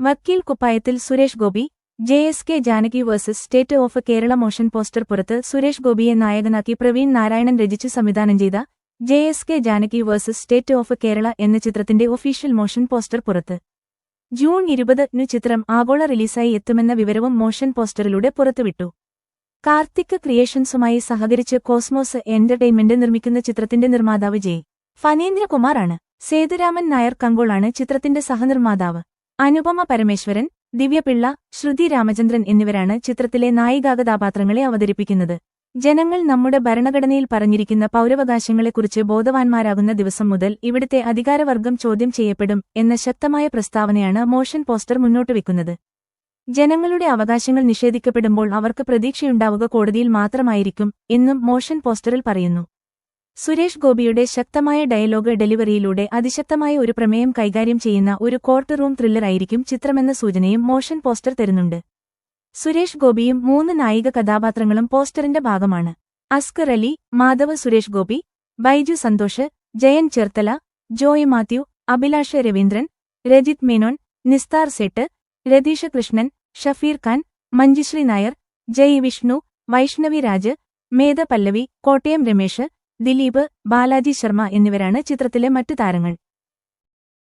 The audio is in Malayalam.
വക്കീൽ കുപ്പായത്തിൽ Suresh Gopi J S K Janaki versus state of Kerala motion poster പുറത്ത് സുരേഷ് ഗോപിയെ നായകനാക്കി പ്രവീൺ നാരായണൻ രചിച്ചു സംവിധാനം ചെയ്ത J S K Janaki versus state of Kerala എന്ന ചിത്രത്തിന്റെ ഒഫീഷ്യൽ മോഷൻ പോസ്റ്റർ പുറത്ത്. ജൂൺ ഇരുപതിനു ചിത്രം ആഗോള റിലീസായി എത്തുമെന്ന വിവരവും മോഷൻ പോസ്റ്ററിലൂടെ പുറത്തുവിട്ടു. കാർത്തിക് ക്രിയേഷൻസുമായി സഹകരിച്ച് കോസ്മോസ് എന്റർടൈൻമെന്റ് നിർമ്മിക്കുന്ന ചിത്രത്തിന്റെ നിർമ്മാതാവ് ജെ. ഫനീന്ദ്രകുമാറാണ്. സേതുരാമൻ നായർ കങ്കോളാണ് ചിത്രത്തിന്റെ സഹനിർമ്മാതാവ്. അനുപമ പരമേശ്വരൻ ദിവ്യപിള്ള ശ്രുതി രാമചന്ദ്രൻ എന്നിവരാണ് ചിത്രത്തിലെ നായികാകഥാപാത്രങ്ങളെ അവതരിപ്പിക്കുന്നത്. ജനങ്ങൾ നമ്മുടെ ഭരണഘടനയിൽ പറഞ്ഞിരിക്കുന്ന പൗരവകാശങ്ങളെക്കുറിച്ച് ബോധവാന്മാരാകുന്ന ദിവസം മുതൽ ഇവിടുത്തെ അധികാരവർഗം ചോദ്യം ചെയ്യപ്പെടും എന്ന ശക്തമായ പ്രസ്താവനയാണ് മോഷൻ പോസ്റ്റർ മുന്നോട്ട് മുന്നോട്ടുവെക്കുന്നത് ജനങ്ങളുടെ അവകാശങ്ങൾ നിഷേധിക്കപ്പെടുമ്പോൾ അവർക്ക് പ്രതീക്ഷയുണ്ടാവുക കോടതിയിൽ മാത്രമായിരിക്കും എന്നും മോഷൻ പോസ്റ്ററിൽ പറയുന്നു. സുരേഷ് ഗോപിയുടെ ശക്തമായ ഡയലോഗ് ഡെലിവറിയിലൂടെ അതിശക്തമായ ഒരു പ്രമേയം കൈകാര്യം ചെയ്യുന്ന ഒരു കോർട്ട് റൂം ത്രില്ലറായിരിക്കും ചിത്രമെന്ന സൂചനയും മോഷൻ പോസ്റ്റർ തരുന്നുണ്ട്. സുരേഷ് ഗോപിയും മൂന്ന് നായിക കഥാപാത്രങ്ങളും പോസ്റ്ററിന്റെ ഭാഗമാണ്. അസ്കർ അലി മാധവ് സുരേഷ് ഗോപി ബൈജു സന്തോഷ് ജയൻ ചെർത്തല ജോയ് മാത്യു അഭിലാഷ് രവീന്ദ്രൻ രജിത് മേനോൻ നിസ്താർ സെട്ട് രതീഷ കൃഷ്ണൻ ഷഫീർ ഖാൻ മഞ്ജുശ്രീ നായർ ജയ് വിഷ്ണു വൈഷ്ണവി രാജ് മേധ പല്ലവി കോട്ടയം രമേശ് ദിലീപ് ബാലാജി ശർമ്മ എന്നിവരാണ് ചിത്രത്തിലെ മറ്റു താരങ്ങൾ.